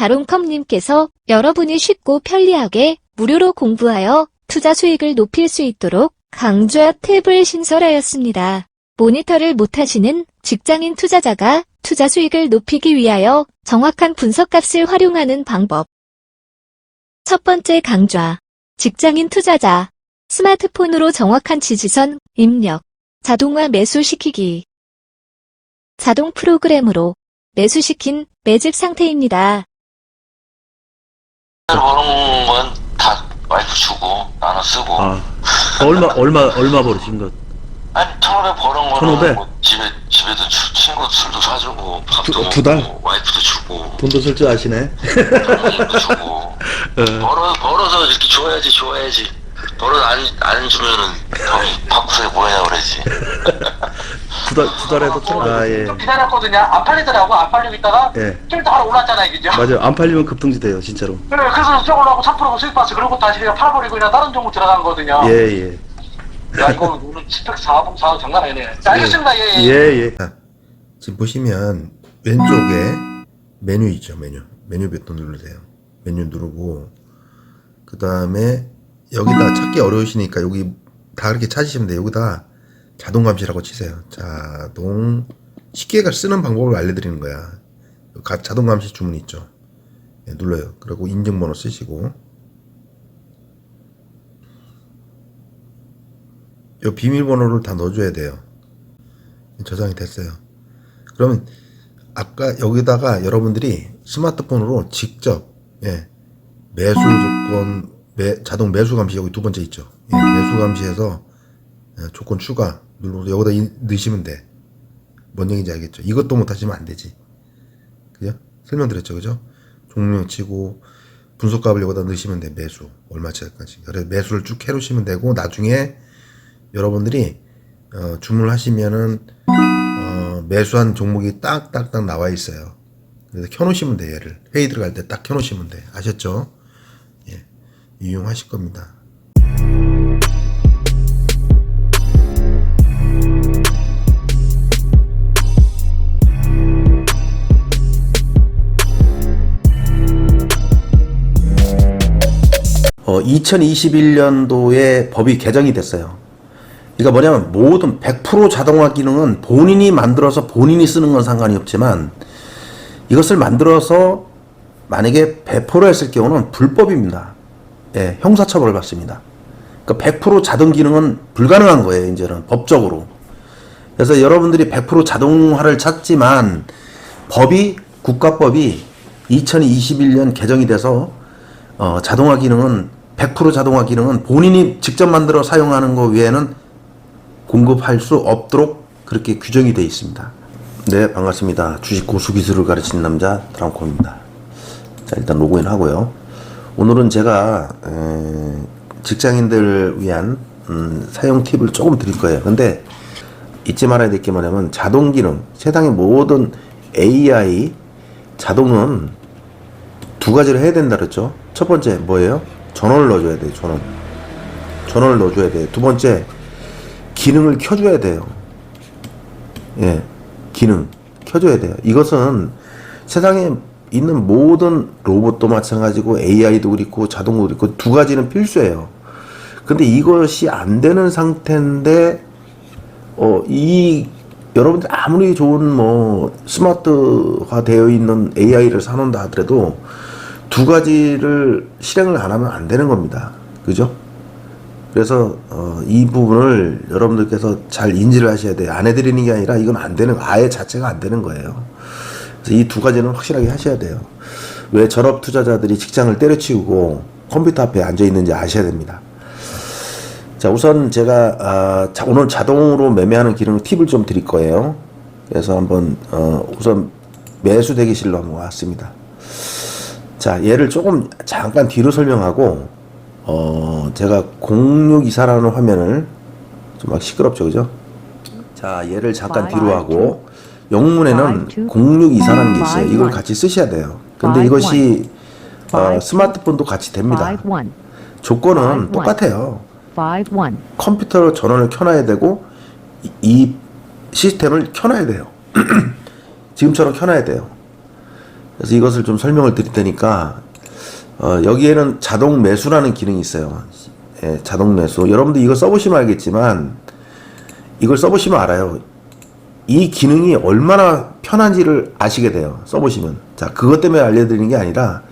다롱컴님께서 여러분이 쉽고 편리하게 무료로 공부하여 투자 수익을 높일 수 있도록 강좌 탭을 신설하였습니다. 모니터를 못하시는 직장인 투자자가 투자 수익을 높이기 위하여 정확한 분석값을 활용하는 방법. 첫 번째 강좌. 직장인 투자자. 스마트폰으로 정확한 지지선 입력. 자동화 매수시키기. 자동 프로그램으로 매수시킨 매집 상태입니다. 버는 건 다 와이프 주고 나눠 쓰고 아, 얼마, 얼마, 얼마 벌으신 것? 아니 1500 버는 거는 1500? 뭐 집에 집에도 주, 친구 술도 사주고 밥도 두- 먹고 두 달? 와이프도 주고 돈도 쓸 줄 아시네. 부모님도 주고 어, 벌어 벌어서 이렇게 줘야지 줘야지 벌어 안안 주면은 저기 밥구석에 뭐냐 그러지 두 달, 두 달에도 천 아, 예. 좀 기다렸거든요. 안 팔리더라고. 안 팔리고 있다가 예. 좀더 하나 올랐잖아요, 그죠? 맞아요. 안 팔리면 급등지 돼요, 진짜로. 그래, 그래서 저걸로 3%가 수익 봤어. 그리고 다시 그냥 팔아버리고 그냥 다른 종목 들어간 거거든요. 예, 예. 야, 이거 오늘 스펙 4분 4 장난 아니네. 자, 알겠습니다. 예, 예, 예. 예. 지금 보시면 왼쪽에 메뉴 있죠 메뉴 메뉴 버튼 누르세요 메뉴 누르고 그 다음에 여기다 찾기 어려우시니까 여기 다 그렇게 찾으시면 돼요 여기다 자동 감시라고 치세요. 자동 쉽게 쓰는 방법을 알려드리는 거야. 가- 자동 감시 주문 있죠? 예, 눌러요. 그리고 인증번호 쓰시고. 요 비밀번호를 다 넣어줘야 돼요. 저장이 됐어요. 그러면 아까 여기다가 여러분들이 스마트폰으로 직접 예, 매수 조건 매, 자동 매수 감시 여기 두 번째 있죠. 예, 매수 감시해서 예, 조건 추가 누르고 여기다 인- 넣으시면 돼. 뭔 얘기인지 알겠죠? 이것도 못하시면 안 되지. 그죠? 설명드렸죠, 그죠? 종료 치고 분석값을 여기다 넣으시면 돼. 매수 얼마짜리까지. 그래서 매수를 쭉 해놓으시면 되고 나중에 여러분들이 어, 주문을 하시면은 어, 매수한 종목이 딱딱딱 나와 있어요. 그래서 켜놓으시면 돼, 얘를. 회의 들어갈 때 딱 켜놓으시면 돼. 아셨죠? 예. 이용하실 겁니다. 어, 2021년도에 법이 개정이 됐어요. 그러니까 뭐냐면 모든 100% 자동화 기능은 본인이 만들어서 본인이 쓰는 건 상관이 없지만 이것을 만들어서 만약에 100% 했을 경우는 불법입니다. 예, 형사처벌을 받습니다. 그러니까 100% 자동 기능은 불가능한 거예요, 이제는 법적으로. 그래서 여러분들이 100% 자동화를 찾지만 법이 국가법이 2021년 개정이 돼서 어, 자동화 기능은 100% 자동화 기능은 본인이 직접 만들어 사용하는 것 외에는 공급할 수 없도록 그렇게 규정이 되어 있습니다. 네, 반갑습니다. 주식 고수 기술을 가르치는 남자 드랑콤입니다. 자, 일단 로그인 하고요. 오늘은 제가 에, 직장인들을 위한 음, 사용 팁을 조금 드릴 거예요. 근데 잊지 말아야 될 게 뭐냐면 자동 기능, 세상의 모든 AI 자동은 두 가지를 해야 된다 그랬죠. 첫 번째 뭐예요? 전원을 넣어줘야 돼요. 전원. 전원을 넣어줘야 돼요. 두 번째 기능을 켜줘야 돼요. 예, 기능 켜줘야 돼요. 이것은 세상에 있는 모든 로봇도 마찬가지고 AI도 그렇고 자동도 그렇고 두 가지는 필수예요. 근데 이것이 안 되는 상태인데 어, 이 여러분들 아무리 좋은 뭐 스마트화 되어 있는 AI를 사놓는다 하더라도 두 가지를 실행을 안 하면 안 되는 겁니다. 그죠? 그래서 어, 이 부분을 여러분들께서 잘 인지를 하셔야 돼요. 안 해드리는 게 아니라 이건 안 되는 아예 자체가 안 되는 거예요. 그래서 이 두 가지는 확실하게 하셔야 돼요. 왜 전업 투자자들이 직장을 때려치우고 컴퓨터 앞에 앉아 있는지 아셔야 됩니다. 자, 우선 제가 아, 자, 오늘 자동으로 매매하는 기능 팁을 좀 드릴 거예요. 그래서 한번 어, 우선 매수 대기실로 한번 왔습니다. 자, 얘를 조금 잠깐 뒤로 설명하고 어, 제가 0624라는 화면을 좀 막 시끄럽죠, 그죠? 자, 얘를 잠깐 뒤로 하고 영문에는 0624라는 게 있어요. 이걸 같이 쓰셔야 돼요. 근데 이것이 어, 스마트폰도 같이 됩니다. 조건은. 똑같아요. 컴퓨터로 전원을 켜놔야 되고 이, 이 시스템을 켜놔야 돼요. 지금처럼 켜놔야 돼요. 그래서 이것을 좀 설명을 드릴 테니까 어, 여기에는 자동 매수라는 기능이 있어요. 예, 자동 매수. 여러분들 이거 써보시면 알겠지만 이걸 써보시면 알아요. 이 기능이 얼마나 편한지를 아시게 돼요. 써보시면. 자, 그것 때문에 알려드리는 게 아니라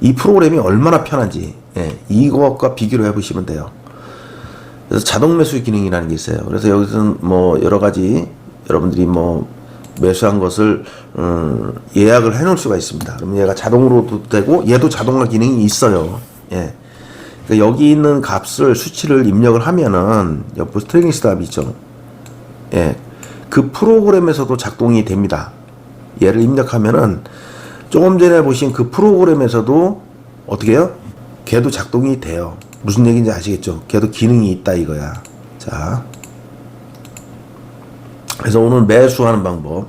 이 프로그램이 얼마나 편한지 예, 이것과 비교를 해보시면 돼요. 그래서 자동 매수 기능이라는 게 있어요. 그래서 여기서는 뭐 여러 가지 여러분들이 뭐 매수한 것을 음, 예약을 해놓을 수가 있습니다. 그러면 얘가 자동으로도 되고 얘도 자동화 기능이 있어요. 예. 그러니까 여기 있는 값을 수치를 입력을 하면은 옆에 스트링 스탑이 있죠. 예. 그 프로그램에서도 작동이 됩니다. 얘를 입력하면은 조금 전에 보신 그 프로그램에서도 어떻게 해요? 걔도 작동이 돼요. 무슨 얘기인지 아시겠죠? 걔도 기능이 있다 이거야. 자. 그래서 오늘 매수하는 방법.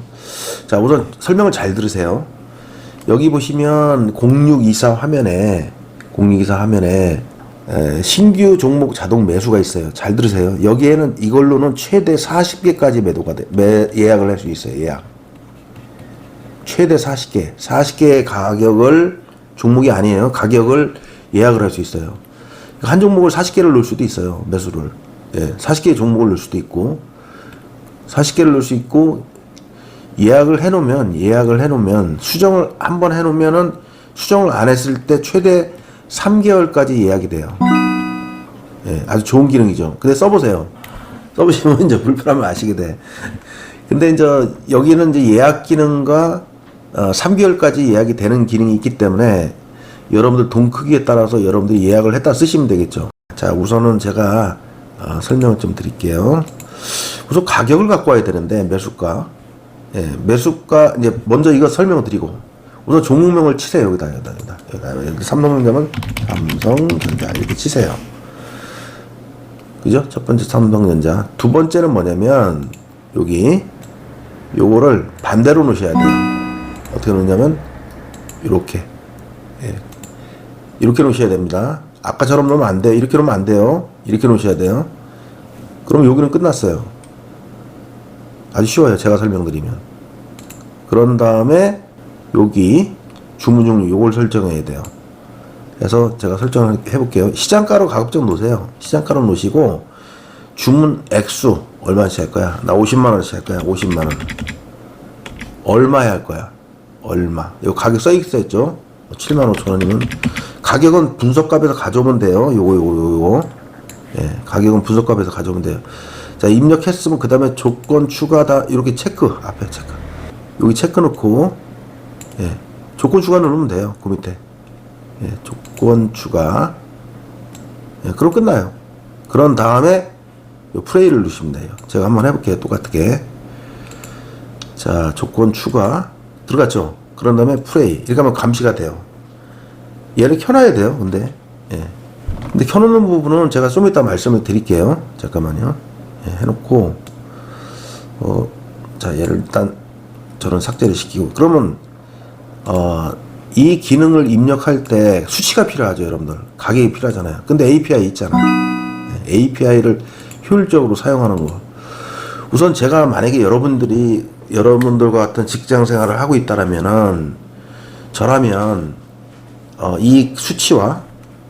자, 우선 설명을 잘 들으세요. 여기 보시면 0624 화면에 0624 화면에 에, 신규 종목 자동 매수가 있어요. 잘 들으세요. 여기에는 이걸로는 최대 40개까지 매도가 돼. 매, 예약을 할 수 있어요. 예약. 최대 40개. 40개의 가격을 종목이 아니에요. 가격을 예약을 할 수 있어요. 한 종목을 40개를 넣을 수도 있어요. 매수를. 예, 40개의 종목을 넣을 수도 있고 40개를 넣을 수 있고 예약을 해 놓으면 예약을 해 놓으면 수정을 한번 해 놓으면은 수정을 안 했을 때 최대 3개월까지 예약이 돼요. 예, 아주 좋은 기능이죠. 근데 써보세요. 써보시면 이제 불편하면 아시게 돼. 근데 이제 여기는 이제 예약 기능과 어, 3개월까지 예약이 되는 기능이 있기 때문에 여러분들 돈 크기에 따라서 여러분들이 예약을 했다 쓰시면 되겠죠. 자, 우선은 제가 어, 설명을 좀 드릴게요. 우선 가격을 갖고 와야 되는데 매수가. 예, 매수가 이제 먼저 이거 설명을 드리고 우선 종목명을 치세요 여기다 여기다 여기다 여기다 여기 삼성전자면 삼성전자 이렇게 치세요. 그죠? 첫 번째 삼성전자. 두 번째는 뭐냐면 여기 요거를 반대로 놓으셔야 돼요. 어떻게 놓냐면 이렇게 예. 이렇게 놓으셔야 됩니다. 아까처럼 놓으면 안 돼요. 이렇게 놓으면 안 돼요. 이렇게 놓으셔야 돼요. 그럼 여기는 끝났어요. 아주 쉬워요. 제가 설명드리면. 그런 다음에 여기 주문 종류 요걸 설정해야 돼요. 그래서 제가 설정을 해볼게요. 시장가로 가급적 놓으세요. 시장가로 놓으시고 주문 액수 얼마씩 할 거야? 나 50만 원씩 할 거야. 50만 원. 얼마에 할 거야? 얼마? 요 가격 써 있었죠? 7만 5천 원이면 가격은 분석값에서 가져오면 돼요. 요거 요거 요거. 예, 가격은 분석값에서 가져오면 돼요. 자, 입력했으면 그 다음에 조건 추가다 이렇게 체크 앞에 체크. 여기 체크 넣고 예, 조건 추가 누르면 돼요. 그 밑에. 예, 조건 추가. 예, 그럼 끝나요. 그런 다음에 요 플레이를 누르시면 돼요. 제가 한번 해볼게요. 똑같게. 자, 조건 추가. 들어갔죠? 그런 다음에 플레이. 이렇게 하면 감시가 돼요. 얘를 켜놔야 돼요, 근데. 예. 근데 켜놓는 부분은 제가 좀 이따 말씀을 드릴게요. 잠깐만요. 예, 해놓고, 어, 자, 얘를 일단 저는 삭제를 시키고. 그러면, 어, 이 기능을 입력할 때 수치가 필요하죠, 여러분들. 가격이 필요하잖아요. 근데 API 있잖아. 예, API를 효율적으로 사용하는 거. 우선 제가 만약에 여러분들이 여러분들과 같은 직장 생활을 하고 있다라면은 저라면 어, 이 수치와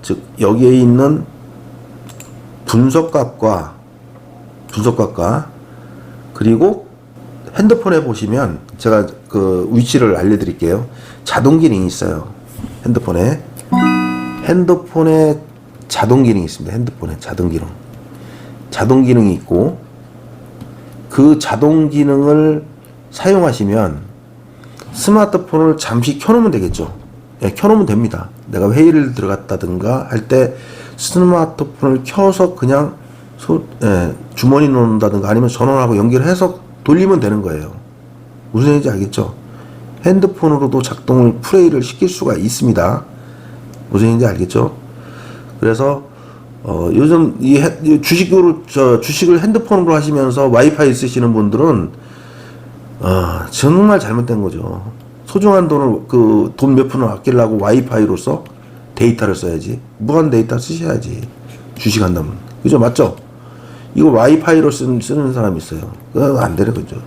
즉 여기에 있는 분석값과 분석값과 그리고 핸드폰에 보시면 제가 그 위치를 알려드릴게요. 자동 기능이 있어요. 핸드폰에 핸드폰에 자동 기능이 있습니다. 핸드폰에 자동 기능 자동 기능이 있고 그 자동 기능을 사용하시면 스마트폰을 잠시 켜놓으면 되겠죠. 예, 켜놓으면 됩니다. 내가 회의를 들어갔다든가 할 때 스마트폰을 켜서 그냥 소, 예, 주머니 놓는다든가 아니면 전원하고 연결해서 돌리면 되는 거예요. 무슨 얘기인지 알겠죠? 핸드폰으로도 작동을 플레이를 시킬 수가 있습니다. 무슨 얘기인지 알겠죠? 그래서 어, 요즘 이, 주식으로 저 주식을 핸드폰으로 하시면서 와이파이 쓰시는 분들은 어, 정말 잘못된 거죠. 소중한 돈을 그 돈 몇 푼을 아끼려고 와이파이로 써 데이터를 써야지 무한 데이터 쓰셔야지 주식 한다면 그죠 맞죠? 이거 와이파이로 쓰는, 쓰는 사람이 있어요. 그거 안 되는 거죠.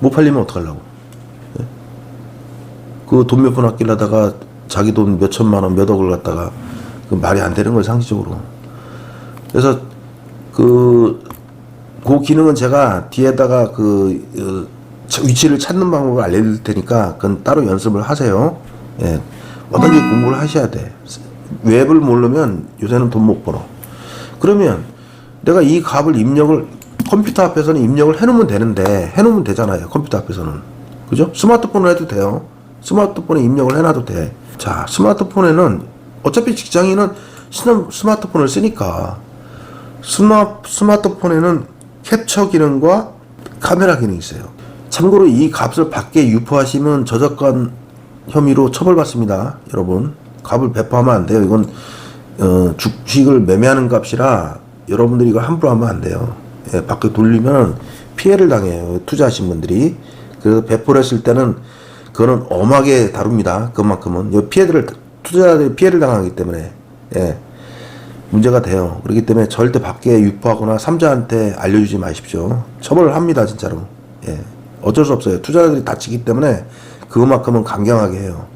못 팔리면 어떡하려고? 예? 그돈몇푼 아끼려다가 자기 돈 몇 천만 원, 몇 억을 갖다가 그 말이 안 되는 거예요, 상식적으로. 그래서 그, 그 기능은 제가 뒤에다가 그, 어, 차- 위치를 찾는 방법을 알려드릴 테니까 그건 따로 연습을 하세요. 예. 뭐든지 공부를 하셔야 돼. 웹을 모르면 요새는 돈 못 벌어. 그러면 내가 이 값을 입력을 컴퓨터 앞에서는 입력을 해놓으면 되는데 해놓으면 되잖아요. 컴퓨터 앞에서는. 그죠? 스마트폰으로 해도 돼요. 스마트폰에 입력을 해놔도 돼. 자, 스마트폰에는 어차피 직장인은 스마- 스마트폰을 쓰니까 스마, 스마트폰에는 캡처 기능과 카메라 기능이 있어요. 참고로 이 값을 밖에 유포하시면 저작권 혐의로 처벌받습니다. 여러분. 값을 배포하면 안 돼요. 이건 어, 주식을 매매하는 값이라 여러분들이 이걸 함부로 하면 안 돼요. 예, 밖에 돌리면 피해를 당해요. 투자하신 분들이. 그래서 배포를 했을 때는 그거는 엄하게 다룹니다. 그만큼은. 이 피해들을, 투자자들이 피해를 당하기 때문에. 예. 문제가 돼요. 그렇기 때문에 절대 밖에 유포하거나 삼자한테 알려주지 마십시오. 처벌을 합니다, 진짜로. 예. 어쩔 수 없어요. 투자자들이 다치기 때문에 그것만큼은 강경하게 해요.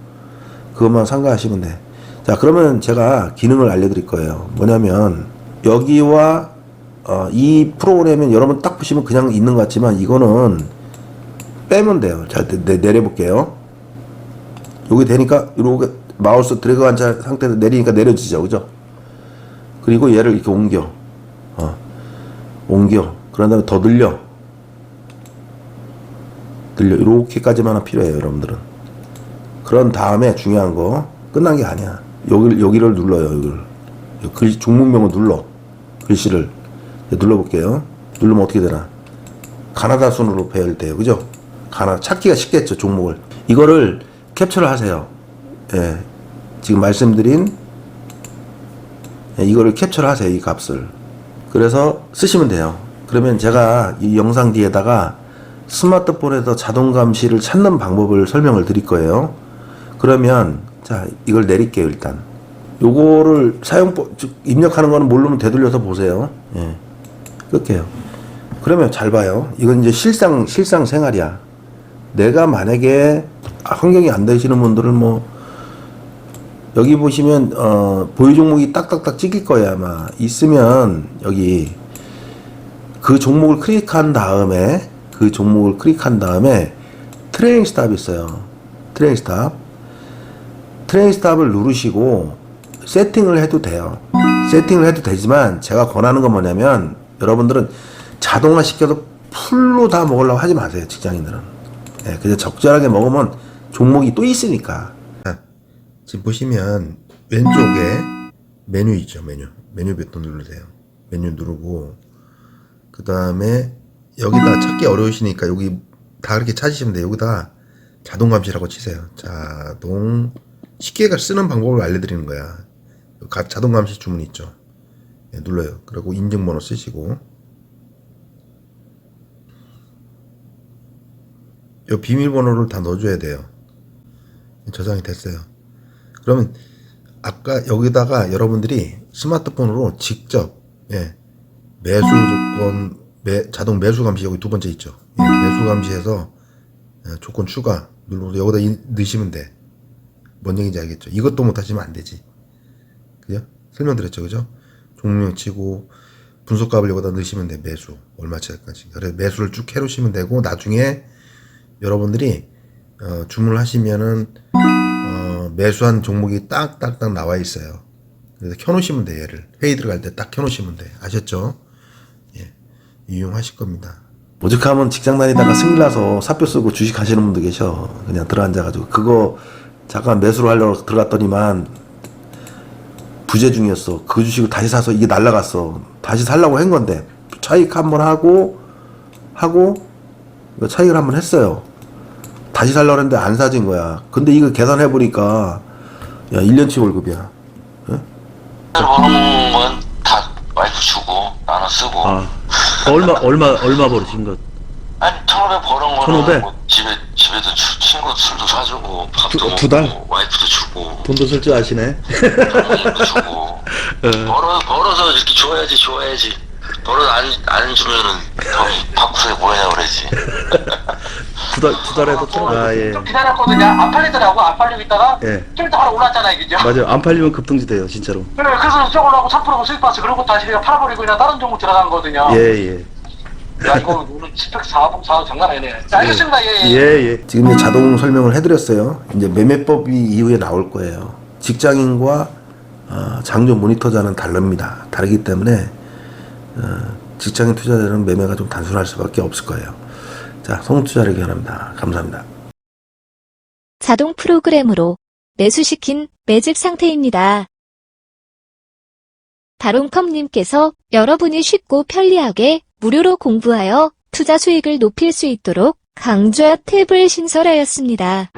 그것만 상가하시면 돼. 자, 그러면 제가 기능을 알려드릴 거예요. 뭐냐면, 여기와, 어, 이 프로그램은 여러분 딱 보시면 그냥 있는 것 같지만, 이거는 빼면 돼요. 자, 내, 내려볼게요. 여기 되니까, 이렇게 마우스 드래그 한 자- 상태에서 내리니까 내려지죠. 그죠? 그리고 얘를 이렇게 옮겨. 어. 옮겨. 그런 다음에 더 늘려. 늘려. 이렇게까지만 필요해요, 여러분들은. 그런 다음에 중요한 거 끝난 게 아니야. 여기 여기를 눌러요. 여기를 여 글, 종목명을 눌러 글씨를 네, 눌러볼게요. 누르면 어떻게 되나? 가나다 순으로 배열 돼요. 그죠? 가나 찾기가 쉽겠죠. 종목을 이거를 캡처를 하세요. 예, 지금 말씀드린 예, 이거를 캡처를 하세요. 이 값을. 그래서 쓰시면 돼요. 그러면 제가 이 영상 뒤에다가 스마트폰에서 자동 감시를 찾는 방법을 설명을 드릴 거예요. 그러면 자 이걸 내릴게요 일단. 요거를 사용법 즉 입력하는 거는 모르면 되돌려서 보세요. 예. 끌게요. 그러면 잘 봐요. 이건 이제 실상 실상 생활이야. 내가 만약에 환경이 안 되시는 분들은 뭐 여기 보시면 어 보유 종목이 딱딱딱 찍힐 거예요 아마 있으면 여기 그 종목을 클릭한 다음에 그 종목을 클릭한 다음에 트레이닝 스탑 있어요 트레이닝 스탑 트레이닝 스탑을 누르시고 세팅을 해도 돼요. 세팅을 해도 되지만 제가 권하는 건 뭐냐면 여러분들은 자동화 시켜서 풀로 다 먹으려고 하지 마세요 직장인들은. 예, 그냥 적절하게 먹으면 종목이 또 있으니까. 지금 보시면 왼쪽에 메뉴 있죠 메뉴. 메뉴 버튼 누르세요? 메뉴 누르고 그 다음에 여기다 찾기 어려우시니까 여기 다 그렇게 찾으시면 돼요. 여기다 자동 감시라고 치세요. 자동 쉽게 쓰는 방법을 알려드리는 거야. 가- 자동 감시 주문 있죠 예, 눌러요 그리고 인증번호 쓰시고 요 비밀번호를 다 넣어줘야 돼요 저장이 됐어요 그러면 아까 여기다가 여러분들이 스마트폰으로 직접 예, 매수 조건 매, 자동 매수 감시 여기 두 번째 있죠. 예, 매수 감시해서 예, 조건 추가 누르고 여기다 이- 넣으시면 돼. 뭔 얘기인지 알겠죠? 이것도 못하시면 안 되지. 그죠? 설명드렸죠, 그죠? 종료 치고 분석값을 여기다 넣으시면 돼. 매수 얼마짜리까지. 그래서 매수를 쭉 해놓으시면 되고 나중에 여러분들이 어, 주문을 하시면은 어, 매수한 종목이 딱딱딱 나와 있어요. 그래서 켜놓으시면 돼, 얘를. 회의 들어갈 때 딱 켜놓으시면 돼. 아셨죠? 예. 이용하실 겁니다. 오죽하면 직장 다니다가 승일 나서 사표 쓰고 주식 하시는 분도 계셔. 그냥 들어앉아가지고. 그거 잠깐 매수를 하려고 들어갔더니만 부재 중이었어. 그 주식을 다시 사서 이게 날라갔어. 다시 살라고 한 건데. 차익 한번 하고, 하고, 차익을 한번 했어요. 다시 살려고 했는데 안 사진 거야. 근데 이거 계산해 보니까, 야, 1년치 월급이야. 건다 와이프 주고 나눠 쓰고 아 얼마 얼마 얼마 벌으신 것? 아니 천오백 버는 거는 1500? 뭐 집에 집에도 주, 친구 술도 사주고 밥도 두- 먹고 두 달? 와이프도 주고 돈도 쓸 줄 아시네. 부모님도 주고 벌어 벌어서 이렇게 줘야지 줘야지 벌어 안, 안 주면은 더 밥구석에 모여야 그러지 두 달, 두 달에서 또? 아, 예. 좀 기다렸거든요. 안 팔리더라고. 안 팔리고 있다가 예. 좀 이따 바로 올랐잖아요, 그죠? 맞아요. 안 팔리면 급등지 돼요, 진짜로. 네, 그래서 저걸로 하고 3%가 수익 봤어. 그리고 다시 내가 팔아버리고 그냥 다른 종목 들어간 거거든요. 예, 예. 야, 이거 오늘 스펙 4동 4 장난 아니네. 자, 알겠습니다. 예, 예. 예, 예. 지금 이제 자동 설명을 해드렸어요. 이제 매매법이 이후에 나올 거예요. 직장인과 어, 장교 모니터자는 다릅니다. 다르기 때문에 어, 직장인 투자자는 매매가 좀 단순할 수밖에 없을 거예요. 자, 성투자를 기원합니다. 감사합니다. 자동 프로그램으로 매수시킨 매집 상태입니다. 다롱컴님께서 여러분이 쉽고 편리하게 무료로 공부하여 투자 수익을 높일 수 있도록 강좌 탭을 신설하였습니다.